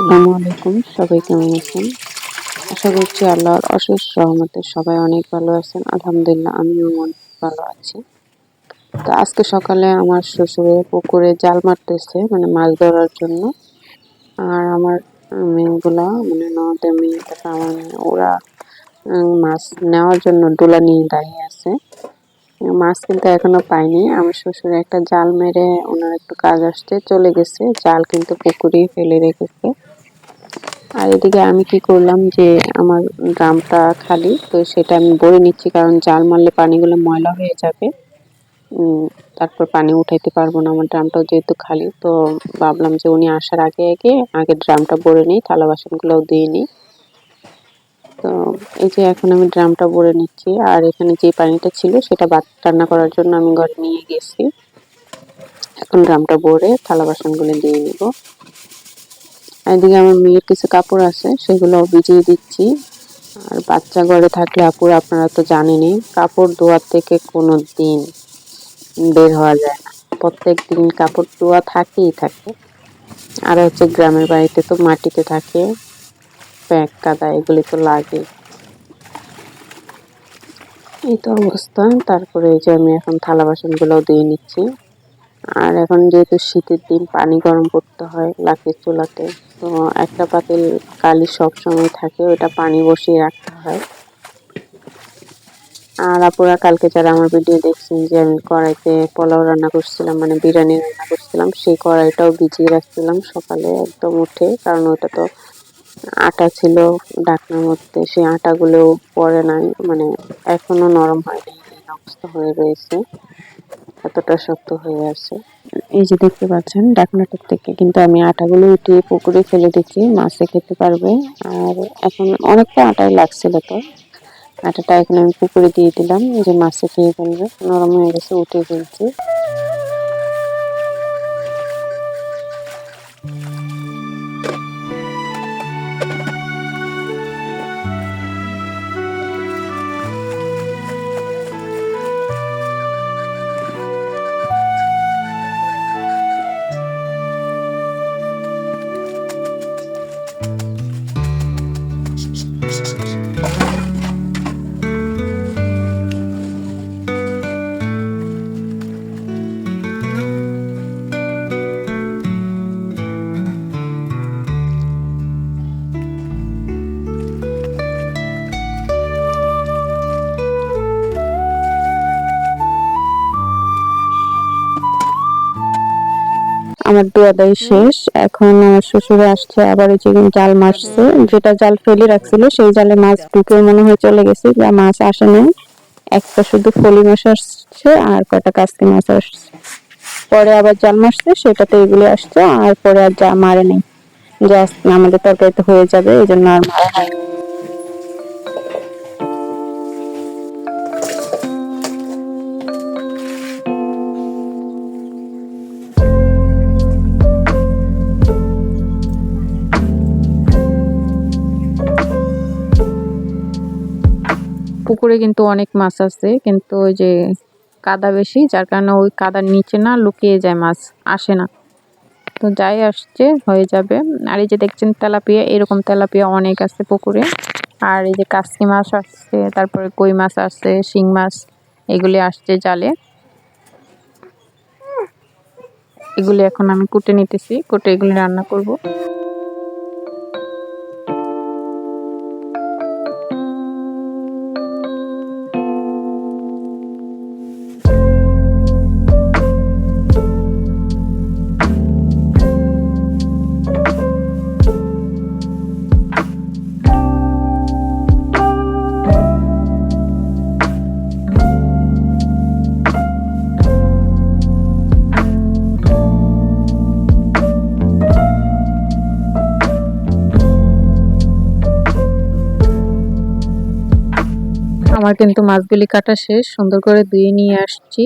আসসালামু আলাইকুম, সবাই কেমন আছেন? আশা করছি আল্লাহর অশেষ রহমতে সবাই অনেক ভালো আছেন। আলহামদুলিল্লাহ, আমিও অনেক ভালো আছি। তো আজকে সকালে আমার শ্বশুরে পুকুরে জাল মারতেছে মানে মাছ ধরার জন্য। আর আমার মেয়েগুলা মানে নদের মেয়ে, তারপর আমার মেয়ে, ওরা মাছ নেওয়ার জন্য ডোলা নিয়ে দাঁড়িয়ে আছে। মাছ কিন্তু এখনও পাইনি আমার শ্বশুর একটা জাল মেরে ওনার একটু কাজ আসছে, চলে গেছে। জাল কিন্তু পুকুরেই ফেলে রেখেছে। আর এদিকে আমি কি করলাম যে আমার ড্রামটা খালি, তো সেটা আমি ভরে নিচ্ছি, কারণ জাল মারলে পানিগুলো ময়লা হয়ে যাবে। তারপর পানি উঠাইতে পারব না, আমার ড্রামটাও যেহেতু খালি, তো ভাবলাম যে উনি আসার আগে আগে আগে ড্রামটা ভরে নিই, থালা বাসনগুলোও দিয়ে নিই। তো এই যে এখন আমি ড্রামটা ভরে নিচ্ছি, আর এখানে যে পানিটা ছিল সেটা ভাত রান্না করার জন্য আমি ঘরে নিয়ে গেছি। এখন ড্রামটা ভরে থালা বাসনগুলো দিয়ে নিব। এদিকে আমার মেয়ের কিছু কাপড় আছে, সেগুলো ভিজিয়ে দিচ্ছি। আর বাচ্চা ঘরে থাকলে আপুর, আপনারা তো জানেনই, কাপড় ধোয়ার থেকে কোনো দিন বের হওয়া যায় না। প্রত্যেক দিন কাপড় ধোয়া থাকেই থাকে। আর হচ্ছে গ্রামের বাড়িতে তো মাটিতে থাকে, প্যাক, কাদা, এগুলি তো লাগে এই তো অবস্থা। তারপরে এই যে আমি এখন থালা বাসনগুলো দিয়ে নিচ্ছি। আর এখন যেহেতু শীতের দিন, পানি গরম করতে হয় লাকির চুলাতে, তো একটা পাতিল কালি সব সময় থাকে ওটা পানি বসিয়ে রাখতে হয়। আর আপুরা, কালকে যারা আমার ভিডিও দেখছেন যে আমি কড়াইতে পোলাও রান্না করছিলাম মানে বিরিয়ানি রান্না করছিলাম, সেই কড়াইটাও ভিজিয়ে রাখছিলাম সকালে একদম উঠে, কারণ ওটা তো আটা ছিল ডাকনার মধ্যে, সেই আটাগুলো পরে নাই মানে এখনও নরম হয়নি অবস্থা হয়ে রয়েছে। এতটা শক্ত হয়ে আছে। এই যে দেখতে পাচ্ছেন, ডাকনাটার থেকে কিন্তু আমি আটাগুলো উঠিয়ে পুকুরে ফেলে দিচ্ছি, মাছে খেতে পারবে। আর এখন অনেকটা আটাই লাগছিল তো। আটাটা এখন আমি পুকুরে দিয়ে দিলাম যে মাছে খেয়ে ফেলবে, নরম হয়ে গেছে উঠে ফেলছি। আমার দোয়া দাই শেষ। এখন আমার শ্বশুরে আসছে, আবার এই যে জাল মারছে, যেটা জাল ফেলে রাখছিল, সেই জালে মাছ ঢুকে মনে হয় চলে গেছে, যা মাছ আসে নাই। একটা শুধু ফলি মাছ আসছে, আর কটা কাস্তি মাছ আসছে। পরে আবার জাল মারছে, সেটাতে এগুলো আসছে, আর পরে আর যা মারে নেই। আজকে আমাদের তরকারিতে হয়ে যাবে, এই জন্য আর মারা হয়নি পুকুরে কিন্তু অনেক মাছ আছে, কিন্তু ওই যে কাদা বেশি, যার কারণে ওই কাদার নিচে না লুকিয়ে যায় মাছ, আসে না। তো যাই আসছে, হয়ে যাবে। আর এই যে দেখছেন তেলাপিয়া, এরকম তেলাপিয়া অনেক আছে পুকুরে। আর এই যে কাসকি মাছ আসছে, তারপরে কই মাছ আসছে, শিং মাছ, এগুলি আসছে জালে। এগুলি এখন আমি কুটে নিতেছি, কুটে এগুলি রান্না করব। আমার কিন্তু মাছগুলি কাটা শেষ, সুন্দর করে ধুয়ে নিয়ে আসছি।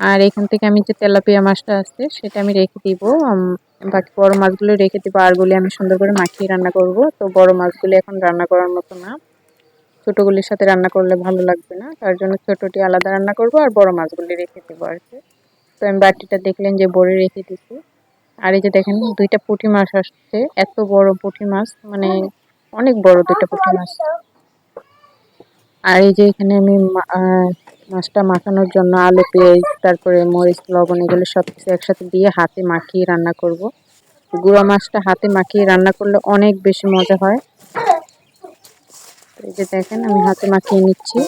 আর এখান থেকে আমি যে তেলাপিয়া মাছটা আছে, সেটা আমি রেখে দিব। বাকি বড় মাছগুলো রেখে দিব আরগুলি আমি সুন্দর করে মাখিয়ে রান্না করব। তো বড় মাছগুলি এখন রান্না করার মতো না। ছোটোগুলির সাথে রান্না করলে ভালো লাগবে না। তার জন্য ছোটোটি আলাদা রান্না করব, আর বড় মাছগুলি রেখে দেবো আর কি। তো আমি বাটিটা দেখলেন যে বড়ে রেখে দিচ্ছি আর এই যে দেখেন, দুইটা পুঁটি মাছ আসছে। এত বড় পুঁটি মাছ মানে অনেক বড় দুইটা পুঁটি মাছ। আর এই যে এখানে আমি মাছটা মাখানোর জন্য আলু, পেঁয়াজ, তারপরে মরিচ, লবণ এগুলো সব কিছু একসাথে দিয়ে হাতে মাখিয়ে রান্না করব। গুঁড়া মাছটা হাতে মাখিয়ে রান্না করলে অনেক বেশি মজা হয়। এই যে দেখেন, আমি হাতে মাখিয়ে নিচ্ছি।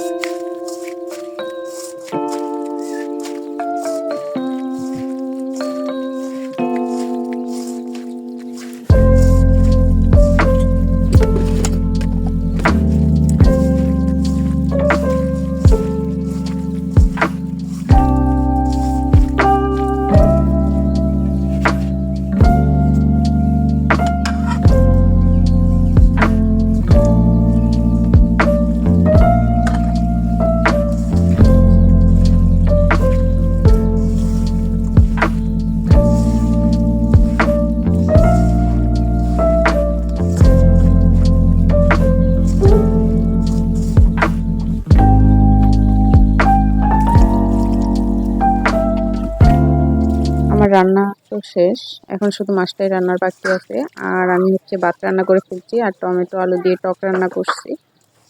আমার রান্না তো শেষ। এখন শুধু মাছটাই রান্নার বাকি আছে। আর আমি হচ্ছে ভাত রান্না করে ফেলছি আর টমেটো, আলু দিয়ে টক রান্না করছি।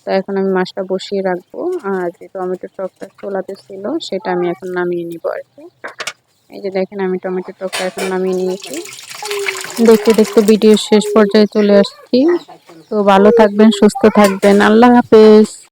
তো এখন আমি মাছটা বসিয়ে রাখব। আর যে টমেটো টকটা চোলাতে ছিল, সেটা আমি এখন নামিয়ে নিব আর কি। এই যে দেখেন, আমি টমেটো টকটা এখন নামিয়ে নিয়েছি। দেখতে দেখতে ভিডিওর শেষ পর্যায়ে চলে আসছি। তো ভালো থাকবেন, সুস্থ থাকবেন। আল্লাহ হাফেজ।